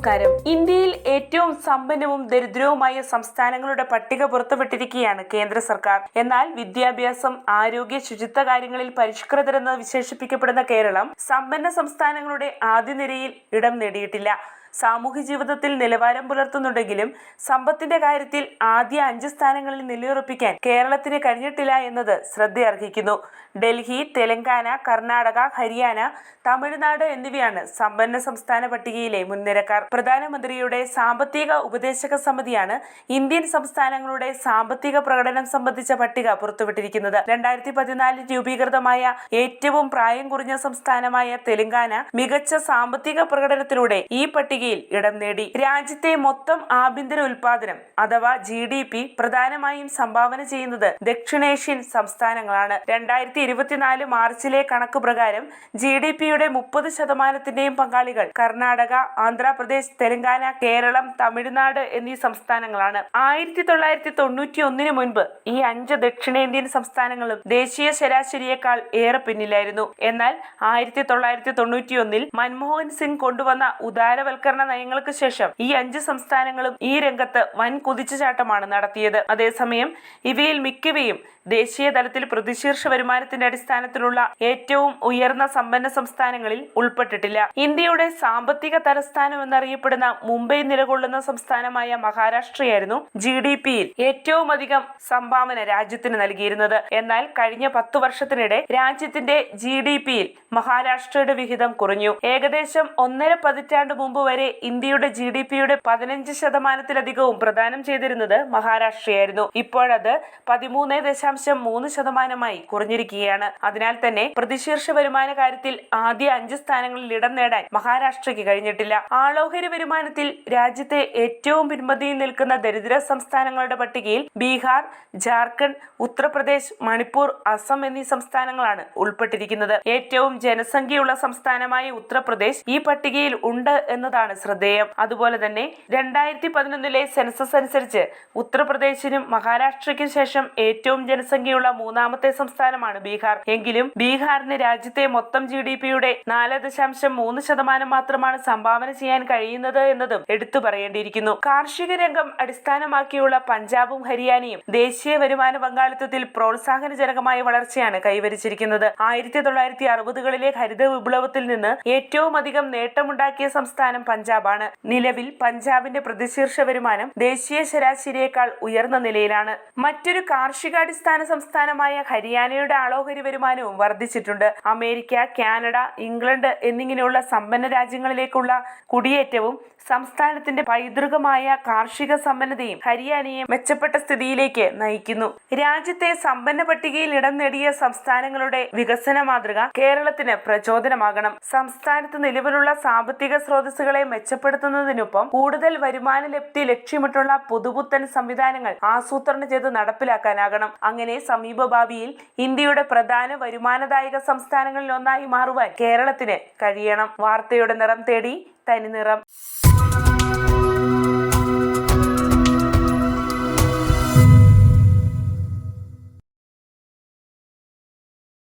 നമസ്കാരം. ഇന്ത്യയിൽ ഏറ്റവും സമ്പന്നവും ദരിദ്രവുമായ സംസ്ഥാനങ്ങളുടെ പട്ടിക പുറത്തുവിട്ടിരിക്കുകയാണ് കേന്ദ്ര സർക്കാർ. എന്നാൽ വിദ്യാഭ്യാസം ആരോഗ്യ ശുചിത്വ കാര്യങ്ങളിൽ പരിഷ്കൃതരെന്ന് വിശേഷിപ്പിക്കപ്പെടുന്ന കേരളം സമ്പന്ന സംസ്ഥാനങ്ങളുടെ ആദ്യ നിരയിൽ ഇടം നേടിയിട്ടില്ല. സാമൂഹ്യ ജീവിതത്തിൽ നിലവാരം പുലർത്തുന്നുണ്ടെങ്കിലും സമ്പത്തിന്റെ കാര്യത്തിൽ ആദ്യ അഞ്ച് സ്ഥാനങ്ങളിൽ നിലയുറപ്പിക്കാൻ കേരളത്തിന് കഴിഞ്ഞിട്ടില്ല എന്നത് ശ്രദ്ധയർഹിക്കുന്നു. ഡൽഹി തെലങ്കാന കർണാടക ഹരിയാന തമിഴ്നാട് എന്നിവയാണ് സമ്പന്ന സംസ്ഥാന പട്ടികയിലെ മുൻനിരക്കാർ. പ്രധാനമന്ത്രിയുടെ സാമ്പത്തിക ഉപദേശക സമിതിയാണ് ഇന്ത്യൻ സംസ്ഥാനങ്ങളുടെ സാമ്പത്തിക പ്രകടനം സംബന്ധിച്ച പട്ടിക പുറത്തുവിട്ടിരിക്കുന്നത്. രണ്ടായിരത്തി പതിനാലിൽ രൂപീകൃതമായ ഏറ്റവും പ്രായം കുറഞ്ഞ സംസ്ഥാനമായ തെലങ്കാന മികച്ച സാമ്പത്തിക പ്രകടനത്തിലൂടെ ഈ പട്ടികയിൽ ഇടം നേടി. രാജ്യത്തെ മൊത്തം ആഭ്യന്തര ഉൽപാദനം അഥവാ ജി ഡി പി പ്രധാനമായും സംഭാവന ചെയ്യുന്നത് ദക്ഷിണേഷ്യൻ സംസ്ഥാനങ്ങളാണ്. രണ്ടായിരത്തി ഇരുപത്തിനാല് മാർച്ചിലെ കണക്ക് പ്രകാരം ജി ഡി പിയുടെ മുപ്പത് ശതമാനത്തിന്റെയും പങ്കാളികൾ കർണാടക ആന്ധ്രാപ്രദേശ് തെലങ്കാന കേരളം തമിഴ്നാട് എന്നീ സംസ്ഥാനങ്ങളാണ്. ആയിരത്തി തൊള്ളായിരത്തി തൊണ്ണൂറ്റി ഒന്നിന് മുൻപ് ഈ അഞ്ച് ദക്ഷിണേന്ത്യൻ സംസ്ഥാനങ്ങളും ദേശീയ ശരാശരിയേക്കാൾ ഏറെ പിന്നിലായിരുന്നു. എന്നാൽ ആയിരത്തി തൊള്ളായിരത്തി തൊണ്ണൂറ്റി ഒന്നിൽ മൻമോഹൻ സിംഗ് കൊണ്ടുവന്ന ഉദാരവൽക്കരണ നയങ്ങൾക്ക് ശേഷം ഈ അഞ്ച് സംസ്ഥാനങ്ങളും ഈ രംഗത്ത് വൻ കുതിച്ചുചാട്ടമാണ് നടത്തിയത്. അതേസമയം ഇവയിൽ മിക്കവയും ദേശീയ തലത്തിൽ പ്രതിശീർഷ വരുമാനത്തിന്റെ അടിസ്ഥാനത്തിലുള്ള ഏറ്റവും ഉയർന്ന സമ്പന്ന സംസ്ഥാനങ്ങളിൽ ഉൾപ്പെട്ടിട്ടില്ല. ഇന്ത്യയുടെ സാമ്പത്തിക തലസ്ഥാനം എന്നറിയപ്പെടുന്ന മുംബൈ നിലകൊള്ളുന്ന സംസ്ഥാനമായ മഹാരാഷ്ട്രയായിരുന്നു ജി ഡി പിയിൽ ഏറ്റവും അധികം സംഭാവന രാജ്യത്തിന് നൽകിയിരുന്നത്. എന്നാൽ കഴിഞ്ഞ പത്തു വർഷത്തിനിടെ രാജ്യത്തിന്റെ ജി ഡി പിയിൽ മഹാരാഷ്ട്രയുടെ വിഹിതം കുറഞ്ഞു. ഏകദേശം ഒന്നര പതിറ്റാണ്ട് മുമ്പ് വരെ ഇന്ത്യയുടെ ജി ഡി പിയുടെ പതിനഞ്ച് ശതമാനത്തിലധികവും പ്രദാനം ചെയ്തിരുന്നത് മഹാരാഷ്ട്രയായിരുന്നു. ഇപ്പോഴത് പതിമൂന്ന് ദശാംശം മൂന്ന് ശതമാനമായി കുറഞ്ഞിരിക്കുകയാണ്. അതിനാൽ തന്നെ പ്രതിശീർഷ വരുമാന കാര്യത്തിൽ ആദ്യ അഞ്ച് സ്ഥാനങ്ങളിൽ ഇടം നേടാൻ മഹാരാഷ്ട്രയ്ക്ക് കഴിഞ്ഞിട്ടില്ല. ആളോഹരി വരുമാനത്തിൽ രാജ്യത്തെ ഏറ്റവും പിൻമതിയിൽ നിൽക്കുന്ന ദരിദ്ര സംസ്ഥാനങ്ങളുടെ പട്ടികയിൽ ബീഹാർ ജാർഖണ്ഡ് ഉത്തർപ്രദേശ് മണിപ്പൂർ അസം എന്നീ സംസ്ഥാനങ്ങളാണ് ഉൾപ്പെട്ടിരിക്കുന്നത്. ഏറ്റവും ജനസംഖ്യയുള്ള സംസ്ഥാനമായ ഉത്തർപ്രദേശ് ഈ പട്ടികയിൽ ഉണ്ട് എന്നതാണ് ശ്രദ്ധേയം. അതുപോലെ തന്നെ രണ്ടായിരത്തി പതിനൊന്നിലെ സെൻസസ് അനുസരിച്ച് ഉത്തർപ്രദേശിനും മഹാരാഷ്ട്രയ്ക്കും ശേഷം ഏറ്റവും ജനസംഖ്യയുള്ള മൂന്നാമത്തെ സംസ്ഥാനമാണ് ബീഹാർ. എങ്കിലും ബീഹാറിന് രാജ്യത്തെ മൊത്തം ജി ഡി പിയുടെ നാല് ദശാംശം മൂന്ന് ശതമാനം മാത്രമാണ് സംഭാവന ചെയ്യാൻ കഴിയുന്നത് എന്നതും എടുത്തു പറയേണ്ടിയിരിക്കുന്നു. കാർഷിക രംഗം അടിസ്ഥാനമാക്കിയുള്ള പഞ്ചാബും ഹരിയാനയും ദേശീയ വരുമാന പങ്കാളിത്തത്തിൽ പ്രോത്സാഹനജനകമായ വളർച്ചയാണ് കൈവരിച്ചിരിക്കുന്നത്. ആയിരത്തി തൊള്ളായിരത്തി അറുപതുകളിലെ ഹരിത വിപ്ലവത്തിൽ നിന്ന് ഏറ്റവും അധികം നേട്ടമുണ്ടാക്കിയ സംസ്ഥാനം പഞ്ചാബാണ്. നിലവിൽ പഞ്ചാബിന്റെ പ്രതിശീർഷ വരുമാനം ദേശീയ ശരാശരിയേക്കാൾ ഉയർന്ന നിലയിലാണ്. മറ്റൊരു കാർഷികാടിസ്ഥാന സംസ്ഥാനമായ ഹരിയാനയുടെ ആളോഹരി വരുമാനവും വർദ്ധിച്ചിട്ടുണ്ട്. അമേരിക്ക കാനഡ ഇംഗ്ലണ്ട് എന്നിങ്ങനെയുള്ള സമ്പന്ന രാജ്യങ്ങളിലേക്കുള്ള കുടിയേറ്റവും സംസ്ഥാനത്തിന്റെ പൈതൃകമായ കാർഷിക സമ്പന്നതയും ഹരിയാനയെ മെച്ചപ്പെട്ട സ്ഥിതിയിലേക്ക് നയിക്കുന്നു. രാജ്യത്തെ സമ്പന്ന പട്ടികയിൽ ഇടം നേടിയ സംസ്ഥാനങ്ങളുടെ വികസന മാതൃക കേരളത്തിന് പ്രചോദനമാകണം. സംസ്ഥാനത്ത് നിലവിലുള്ള സാമ്പത്തിക സ്രോതസ്സുകളെ മെച്ചപ്പെടുത്തുന്നതിനൊപ്പം കൂടുതൽ വരുമാന ലബ്ധി ലക്ഷ്യമിട്ടുള്ള പുതുപുത്തൻ സംവിധാനങ്ങൾ ആസൂത്രണം ചെയ്ത് നടപ്പിലാക്കാനാകണം. അങ്ങനെ സമീപഭാവിയിൽ ഇന്ത്യയുടെ പ്രധാന വരുമാനദായക സംസ്ഥാനങ്ങളിൽ ഒന്നായി മാറുവാൻ കേരളത്തിന് കഴിയണം. വാർത്തയുടെ നിറം തേടി തനിനിറം.